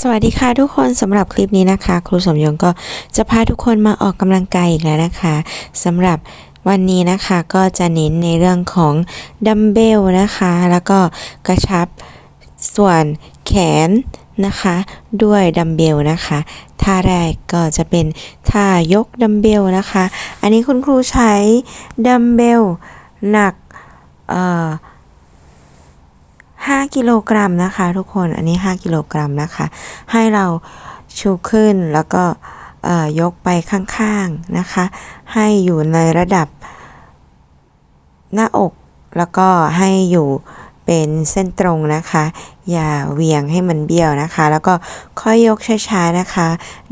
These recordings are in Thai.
สวัสดีค่ะทุกคนสำหรับคลิปนี้นะคะ ครูสมยงก็จะพาทุกคนมาออกกำลังกายอีกแล้วนะคะสำหรับวันนี้นะคะก็จะเน้นในเรื่องของดัมเบลนะคะ แล้วก็กระชับส่วนแขนนะคะด้วยดัมเบลนะคะท่าแรกก็จะเป็นท่ายกดัมเบลนะคะ อันนี้คุณครูใช้ดัมเบลหนักเอ่อ 5กิโลกรัมนะคะ ทุกคนอันนี้ 5กิโลกรัมนะคะ ให้เราชูขึ้นแล้วก็ยกไปข้างๆนะคะ ให้อยู่ในระดับหน้าอกแล้วก็ให้อยู่เป็นเส้นตรงนะคะ อย่าเวียงให้มันเบี้ยวนะคะ แล้วก็ค่อยยกช้าๆนะคะ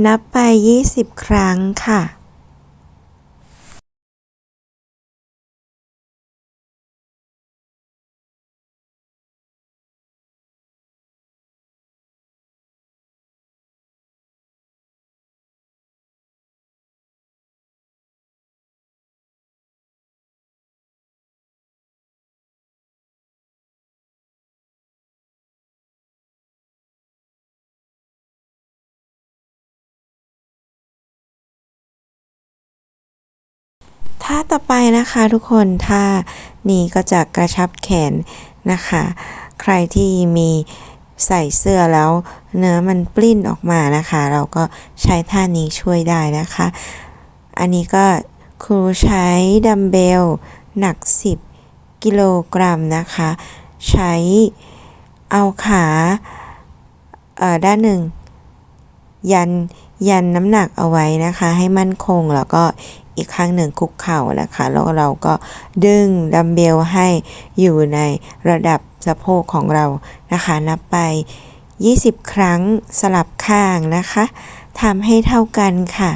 นับไป 20 ครั้งค่ะาต่อไปนะคะทุกคนท่านี้ก็จะกระชับแขนนะคะ ใครที่มีใส่เสื้อแล้วเนื้อมันปลิ้นออกมานะคะ เราก็ใช้ท่านี้ช่วยได้นะคะ อันนี้ก็ครูใช้ดัมเบลหนัก 10 กิโลกรัมนะคะ ใช้เอาขาด้านหนึ่ง ยันยันน้ำหนักเอาไว้นะคะ ให้มั่นคงแล้วก็ อีกข้างหนึ่งคุกเข่านะคะ แล้วเราก็ดึงดัมเบลให้อยู่ในระดับสะโพกของเรานะคะ นับไป 20 ครั้งสลับข้างนะคะทำให้เท่ากันค่ะ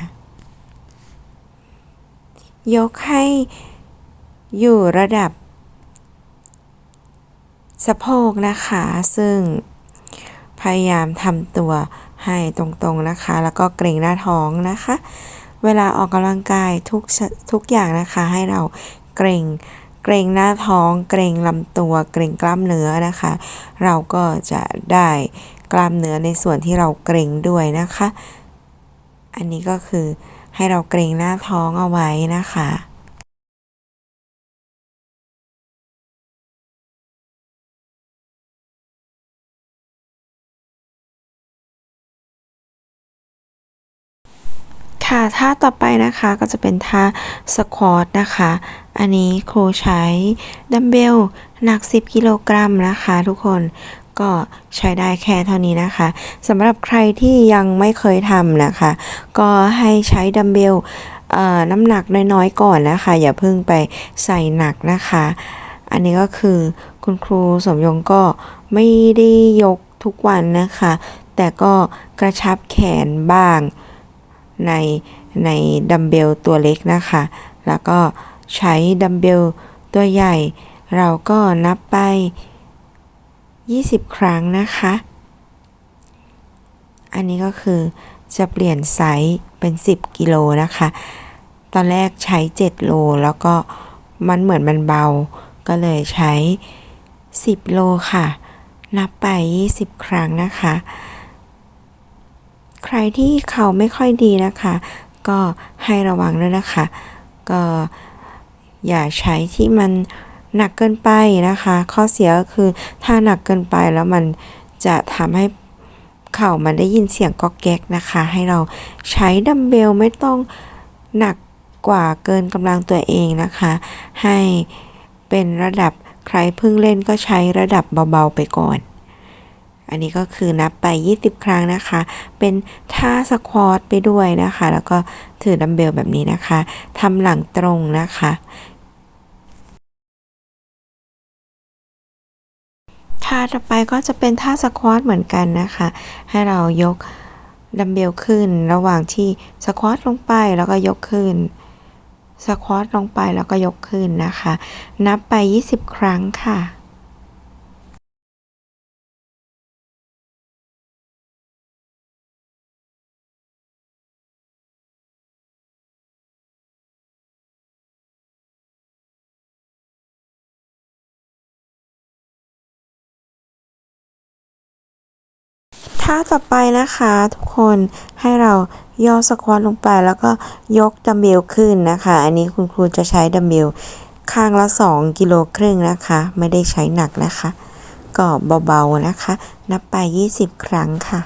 ยกให้อยู่ระดับ สะโพกนะคะ ซึ่งพยายามทำตัวให้ตรงๆนะคะ แล้วก็เกรงหน้าท้องนะคะ เวลาออกกำลังกายทุกทุกอย่างนะคะให้เราเกรงเกรงหน้าท้องเกรงลำตัว เกรงกล้ามเนื้อนะคะ เราก็จะได้กล้ามเนื้อในส่วนที่เราเกรงด้วยนะคะ อันนี้ก็คือให้เราเกรงหน้าท้องเอาไว้นะคะ ค่ะท่าต่อไปนะคะก็จะเป็นท่าสควอตนะคะ อันนี้ครูใช้ดัมเบลหนัก 10 กิโลกรัมนะคะทุกคนก็ใช้ได้แค่เท่านี้นะคะสำหรับใครที่ยังไม่เคยทำนะคะ ก็ให้ใช้ดัมเบลน้ำหนักน้อยๆก่อนนะคะ อย่าเพิ่งไปใส่หนักนะคะ อันนี้ก็คือคุณครูสมยงก็ไม่ได้ยกทุกวันนะคะ แต่ก็กระชับแขนบ้าง ในในดัมเบลตัวเล็กนะคะ แล้วก็ใช้ดัมเบลตัวใหญ่ เราก็นับไป 20 ครั้งนะคะ อันนี้ก็คือจะเปลี่ยนไซส์เป็น 10 กิโลนะคะ ตอนแรกใช้ 7 โล แล้วก็มันเหมือนมันเบา ก็เลยใช้ 10 โลค่ะ นับไป 20 ครั้งนะคะ ใครที่เขาไม่ค่อยดีนะคะ ก็ให้ระวังด้วยนะคะ ก็อย่าใช้ที่มันหนักเกินไปนะคะ ข้อเสียก็คือถ้าหนักเกินไปแล้วมันจะทำให้เข่ามันได้ยินเสียงก๊อกแก๊กนะคะ ให้เราใช้ดัมเบลไม่ต้องหนักกว่าเกินกำลังตัวเองนะคะ ให้เป็นระดับใครเพิ่งเล่นก็ใช้ระดับเบาๆไปก่อน อันนี้ก็คือนับไป 20 ครั้งนะคะ เป็นท่าสควอตไปด้วยนะคะ แล้วก็ถือดัมเบลแบบนี้นะคะทำหลังตรงนะคะท่าต่อไปก็จะเป็นท่าสควอตเหมือนกันนะคะ ให้เรายกดัมเบลขึ้นระหว่างที่สควอตลงไปแล้วก็ยกขึ้นสควอตลงไปแล้วก็ยกขึ้นนะคะ นับไป 20 ครั้งค่ะ ท่าต่อไปนะคะ ทุกคนให้เราย่อสควอตลงไปแล้วก็ยกดัมเบลขึ้นนะคะ อันนี้คุณครูจะใช้ดัมเบลข้างละ 2 กิโลครึ่งนะคะ ไม่ได้ใช้หนักนะคะ ก็เบาๆนะคะ นับไป 20 ครั้งค่ะ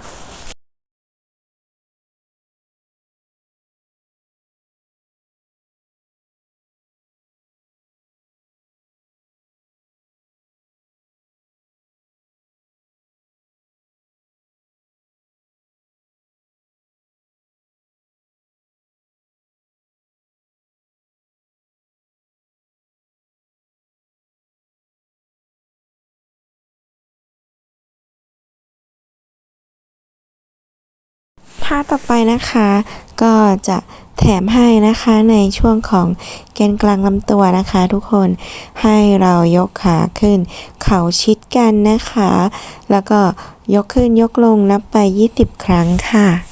ท่าต่อไปนะคะ ก็จะแถมให้นะคะในช่วงของแกนกลางลำตัวนะคะทุกคนให้เรายกขาขึ้น เข่าชิดกันนะคะ แล้วก็ยกขึ้นยกลงนับไป 20 ครั้งค่ะ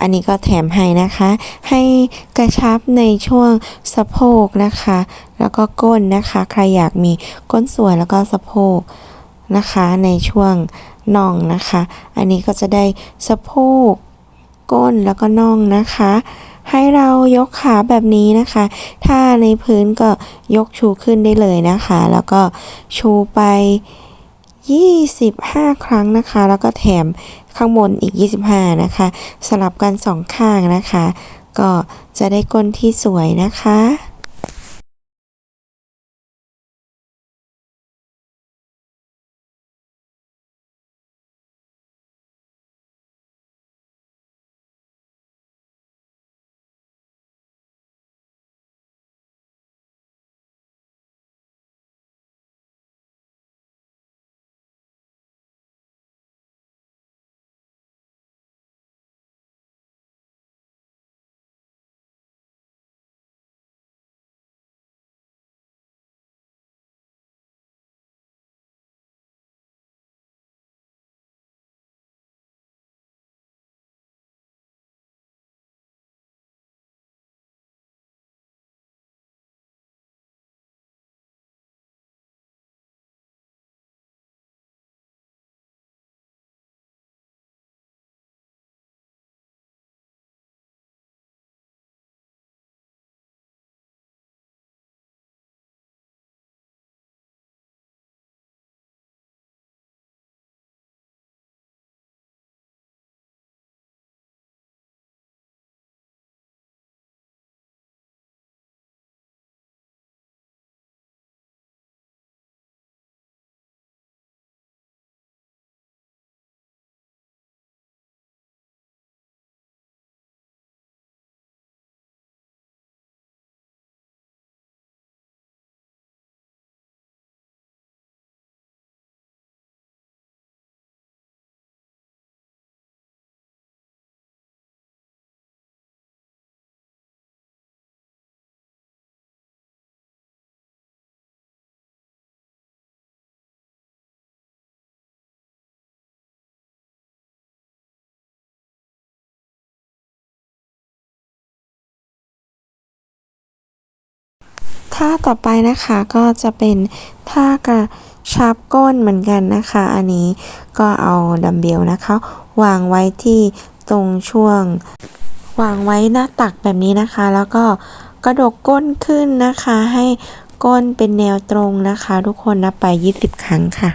อันนี้ก็แถมให้นะคะ ให้กระชับในช่วงสะโพกนะคะ แล้วก็ก้นนะคะ ใครอยากมีก้นสวยแล้วก็สะโพกนะคะในช่วงน่องนะคะ อันนี้ก็จะได้สะโพกก้นแล้วก็น่องนะคะ ให้เรายกขาแบบนี้นะคะ ถ้าในพื้นก็ยกชูขึ้นได้เลยนะคะ แล้วก็ชูไป 25 ครั้งนะคะ แล้วก็แถมข้างบนอีก 25 นะคะ สลับกันสองข้างนะคะ ก็จะได้ก้นที่สวยนะคะ ท่าต่อไปนะคะก็จะเป็นท่ากระชับก้นเหมือนกันนะคะ อันนี้ก็เอาดัมเบลนะคะ วางไว้ที่ตรงช่วง วางไว้หน้าตักแบบนี้นะคะ แล้วก็กระดกก้นขึ้นนะคะ ให้ก้นเป็นแนวตรงนะคะ ทุกคนนับไป 20 ครั้งค่ะ